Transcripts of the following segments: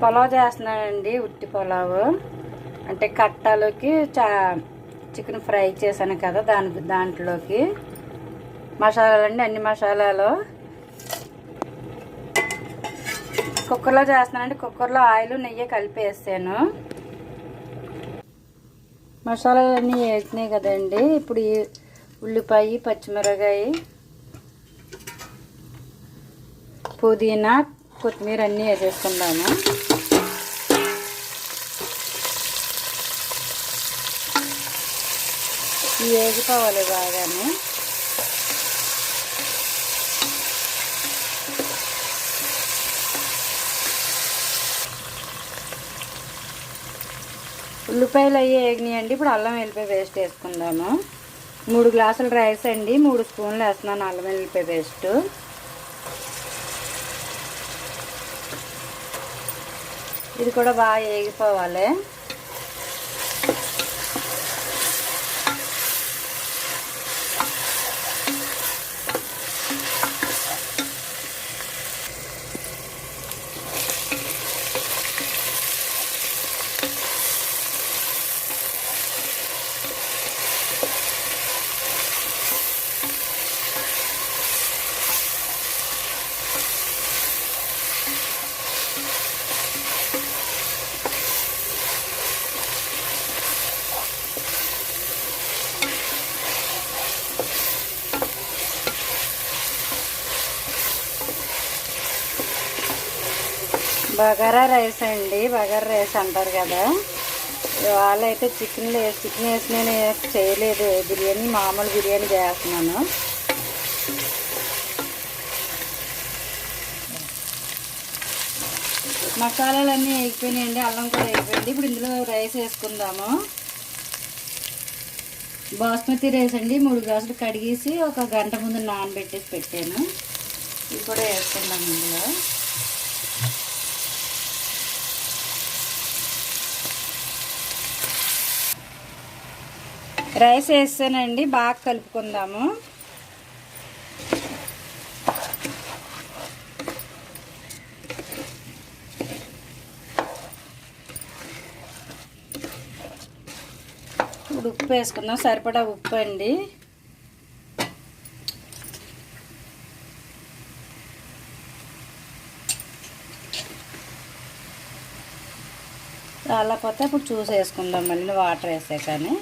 పులావ్ చేస్తున్నానండి ఉట్టి పులావ్. అంటే కట్టాలోకి చా చికెన్ ఫ్రై చేశాను కదా దాని దాంట్లోకి. మసాలాలండి అన్ని మసాలాలు. కుక్కర్లో చేస్తున్నానండి కుక్కర్లో ఆయిల్ నెయ్యి కలిపి వేసాను. మసాలాలన్నీ వేసినాయి కదండి ఇప్పుడు ఈ ఉల్లిపాయ పచ్చిమిరకాయ పుదీనా కొత్తిమీర అన్నీ వేసేసుకుందాము. ఇవి వేగిపోవాలి బాగానే. ఉల్లిపాయలు అవి వేగినాయండి. ఇప్పుడు అల్లం వెల్లిపాయ పేస్ట్ వేసుకుందాము. మూడు గ్లాసులు రైస్ అండి. మూడు స్పూన్లు వేస్తున్నాను అల్లం వెల్లిపాయ పేస్ట్. ఇది కూడా బాగా వేగిపోవాలి బగారా రైస్ అండి బగారా రైస్ అంటారు కదా. వాళ్ళైతే చికెన్ చికెన్ వేసి నేను చేయలేదు. బిర్యానీ మామూలు బిర్యానీ చేస్తున్నాను. మసాలాలు అన్నీ వేగిపోయినాయండి అల్లం కూడా వేగిపోయింది ఇప్పుడు ఇందులో రైస్ వేసుకుందాము. బాస్మతి రైస్ అండి మూడు గ్లాసులు కడిగేసి ఒక గంట ముందు నానబెట్టేసి పెట్టాను. ఇది కూడా వేసుకుందాం ఇందులో. రైస్ వేస్తానండి బాగా కలుపుకుందాము. ఇప్పుడు ఉప్పు వేసుకుందాం సరిపడా ఉప్పు అండి. రాలేకపోతే ఇప్పుడు చూసేసుకుందాం మళ్ళీ వాటర్ వేసే కానీ.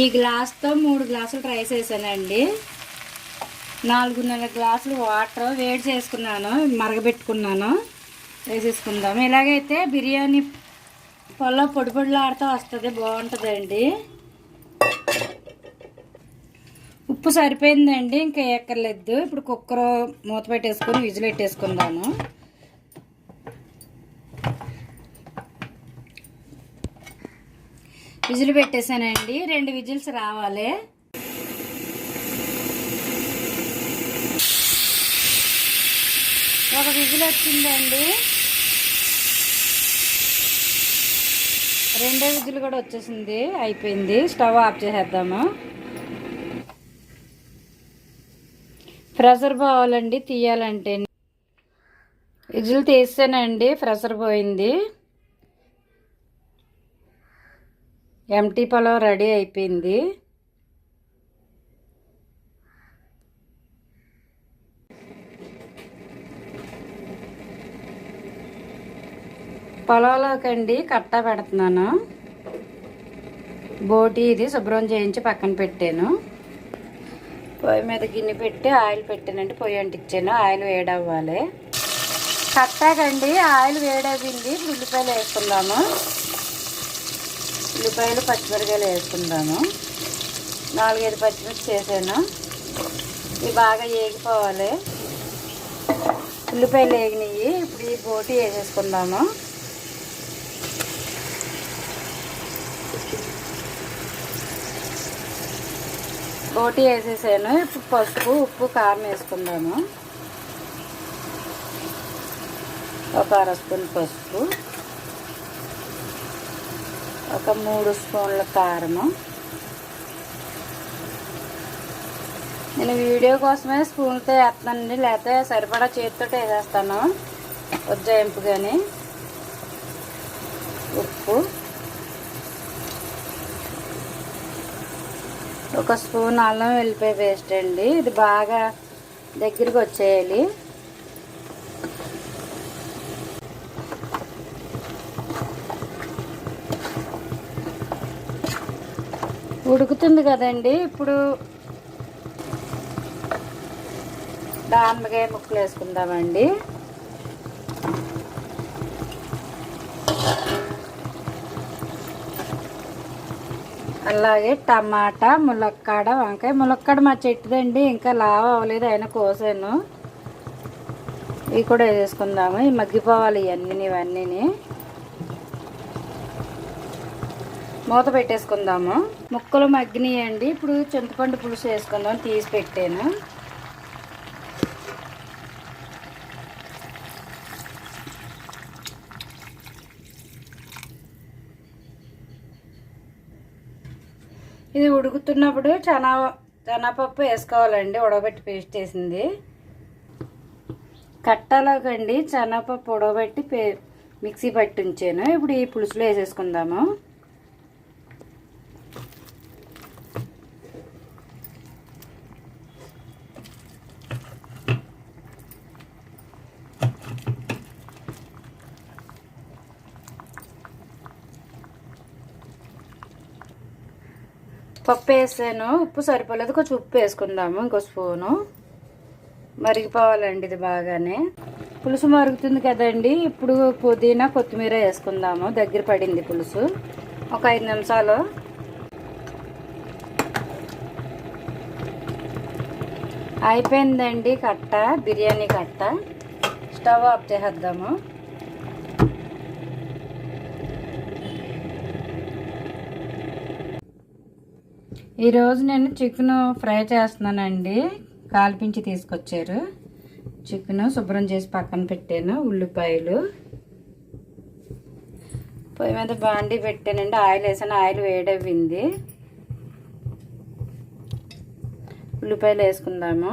ఈ గ్లాస్తో మూడు గ్లాసులు రైస్ వేసానండి. నాలుగున్నర గ్లాసులు వాటర్ వేడి చేసుకున్నాను మరగబెట్టుకున్నాను. వేసేసుకుందాము ఇలాగైతే బిర్యానీ పొల్ల పొడి పొడిలాడుతూ వస్తుంది బాగుంటుందండి. ఉప్పు సరిపోయిందండి ఇంకా ఎక్కర్లేదు ఇప్పుడు కుక్కర్ మూత పెట్టేసుకొని విజిల్ పెట్టేసుకుందాము. విజిల్ పెట్టేశానండి. రెండు విజిల్స్ రావాలి. ఒక విజిల్ వచ్చిందండి. రెండో విజిల్ కూడా వచ్చేసింది. అయిపోయింది. స్టవ్ ఆఫ్ చేసేద్దాము. ప్రెషర్ పోవాలండి. తీయాలంటే. విజిల్ తీసానండి ప్రెషర్ పోయింది. ఎంటీ పొలం రెడీ అయిపోయింది. పొలంలోకండి కట్ట పెడుతున్నాను. బోటి ఇది శుభ్రం చేయించి పక్కన పెట్టాను. పొయ్యి మీద గిన్నె పెట్టి ఆయిల్ పెట్టానండి పొయ్యి అంటించాను. ఆయిల్ వేడవ్వాలి. కట్టాకండి ఆయిల్ వేడవ్వింది. ఉల్లిపాయలు వేసుకుందాము. ఉల్లిపాయలు పచ్చిమిరకాయలు వేసుకుందాము. నాలుగైదు పచ్చిమిర్చి చేసాను ఇవి బాగా వేగిపోవాలి ఉల్లిపాయలు వేగినాయి ఇప్పుడు ఈ బోటి వేసేసుకుందాము. బోటి వేసేసాను. ఇప్పుడు పసుపు ఉప్పు కారం వేసుకుందాము. ఒక అర స్పూన్ పసుపు. ఒక మూడు స్పూన్ల కారము. నేను వీడియో కోసమే స్పూన్తో వేస్తానండి లేకపోతే సరిపడా చేతితో వేసేస్తాను ఉజ్జాయింపు కానీ ఉప్పు. ఒక స్పూన్ అల్లం వెల్లిపాయ పేస్ట్ అండి ఇది బాగా దగ్గరికి వచ్చేయాలి. ఉడుకుతుంది కదండి. ఇప్పుడు దానిమ్మకాయ ముక్కలు వేసుకుందామండి. అలాగే టమాటా ములక్కాడ వంకాయ. ములక్కాడ మా చెట్టుదండి ఇంకా లావ అవ్వలేదు అయినా కోసాను. ఇవి కూడా వేసుకుందాము. ఈ మగ్గిపోవాలి ఇవన్నీ ఇవన్నీ మూత పెట్టేసుకుందాము. ముక్కలు మగ్గినాయండి. ఇప్పుడు చింతపండు పులుసు వేసుకుందాం. తీసి పెట్టాను. ఇది ఉడుకుతున్నప్పుడు చనా శనగపప్పు వేసుకోవాలండి. ఉడకబెట్టి పేస్ట్ చేసింది. కట్టలోకండి. శనగపప్పు ఉడకబెట్టి పే మిక్సీ పట్టి ఉంచాను. ఇప్పుడు ఈ పులుసులో వేసేసుకుందాము. పప్పు వేసాను ఉప్పు సరిపోలేదు కొంచెం ఉప్పు వేసుకుందాము ఇంకో స్పూను. మరిగిపోవాలండి ఇది బాగానే. పులుసు మరుగుతుంది కదండి ఇప్పుడు పుదీనా కొత్తిమీర వేసుకుందాము దగ్గర పడింది పులుసు. ఒక ఐదు నిమిషాలు. అయిపోయిందండి కట్ట బిర్యానీ కట్ట. స్టవ్ ఆఫ్ చేసేద్దాము. ఈరోజు నేను చికెన్ ఫ్రై చేస్తున్నానండి. కాల్పించి తీసుకొచ్చారు. చికెన్ శుభ్రం చేసి పక్కన పెట్టాను ఉల్లిపాయలు. పొయ్యి మీద బాండి పెట్టానండి. ఆయిల్ వేసాను ఆయిల్ వేడవ్వింది. ఉల్లిపాయలు వేసుకుందాము.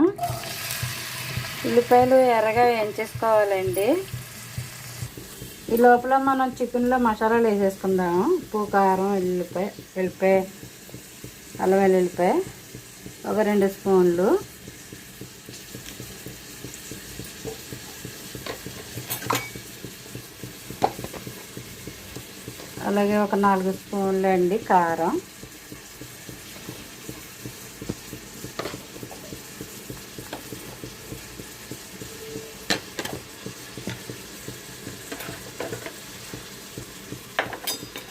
ఉల్లిపాయలు ఎర్రగా వేయించేసుకోవాలండి. ఈ లోపల మనం చికెన్లో మసాలాలు వేసేసుకుందాము. ఉప్పు కారం ఉల్లిపాయ ఉల్లిపాయ అల్లం వెల్లుల్లిపాయ ఒక రెండు స్పూన్లు. అలాగే ఒక నాలుగు స్పూన్లు అండి కారం.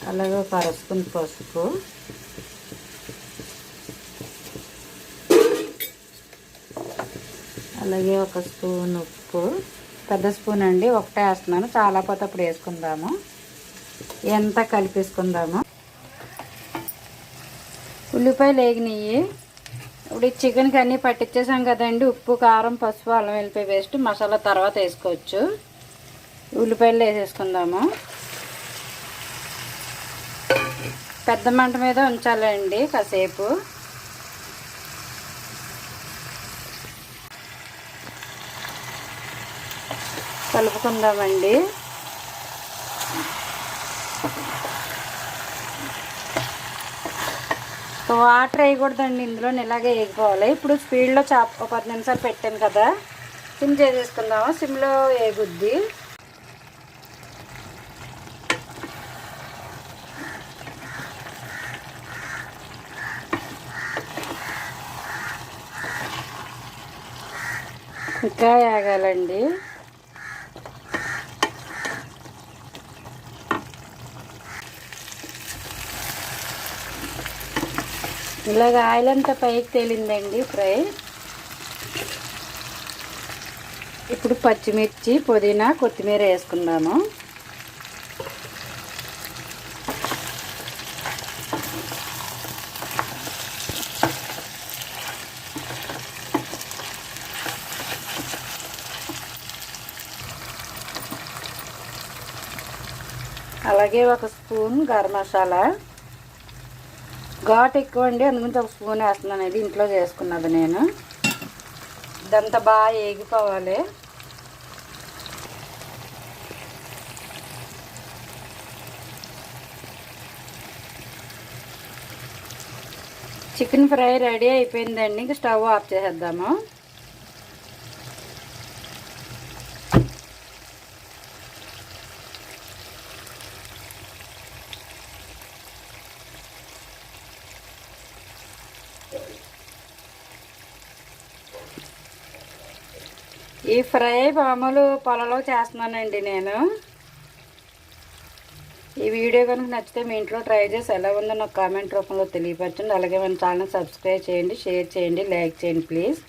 అలాగే ఒక అర స్పూన్ పసుపు. అలాగే ఒక స్పూన్ ఉప్పు పెద్ద స్పూన్ అండి ఒకటే వేస్తున్నాను. చాలా పోతే అప్పుడు వేసుకుందాము. ఎంత కలిపేసుకుందాము? ఉల్లిపాయలు వేగినాయి. ఇప్పుడు ఈ చికెన్కి అన్నీ పట్టించేసాం కదండి. ఉప్పు కారం పసుపు అల్లం వెల్లిపాయ వేస్ట్ మసాలా తర్వాత వేసుకోవచ్చు. ఉల్లిపాయలు వేసేసుకుందాము. పెద్ద మంట మీద ఉంచాలండి కాసేపు. కలుపుకుందామండి. వాటర్ వేయకూడదండి ఇందులో ఇలాగే వేగిపోవాలి ఇప్పుడు స్పీడ్లో చేప ఒక పది నిమిషాలు పెట్టాను కదా సిమ్ చేసేసుకుందాము? సిమ్లో వేగుద్ది ఇంకా వేగాలండి. ఇలాగ ఆయిల్ అంతా పైకి తేలిందండి ఫ్రై. ఇప్పుడు పచ్చిమిర్చి పుదీనా కొత్తిమీర వేసుకుందాము. అలాగే ఒక స్పూన్ గరం మసాలా. ఘాట్ ఎక్కువ అండి అందుకని ఒక స్పూన్ వేస్తున్నాను ఇది ఇంట్లో చేసుకున్నది నేను. ఇదంతా బాగా ఏగిపోవాలి. చికెన్ ఫ్రై రెడీ అయిపోయిందండి ఇంక స్టవ్ ఆఫ్ చేసేద్దాము. ఈ ఫ్రై మామూలు పొలంలో చేస్తున్నానండి నేను. ఈ వీడియో కనుక నచ్చితే మీ ఇంట్లో ట్రై చేసి ఎలా ఉందో నాకు కామెంట్ రూపంలో తెలియపరచండి. అలాగే మన ఛానల్ సబ్స్క్రైబ్ చేయండి షేర్ చేయండి లైక్ చేయండి ప్లీజ్.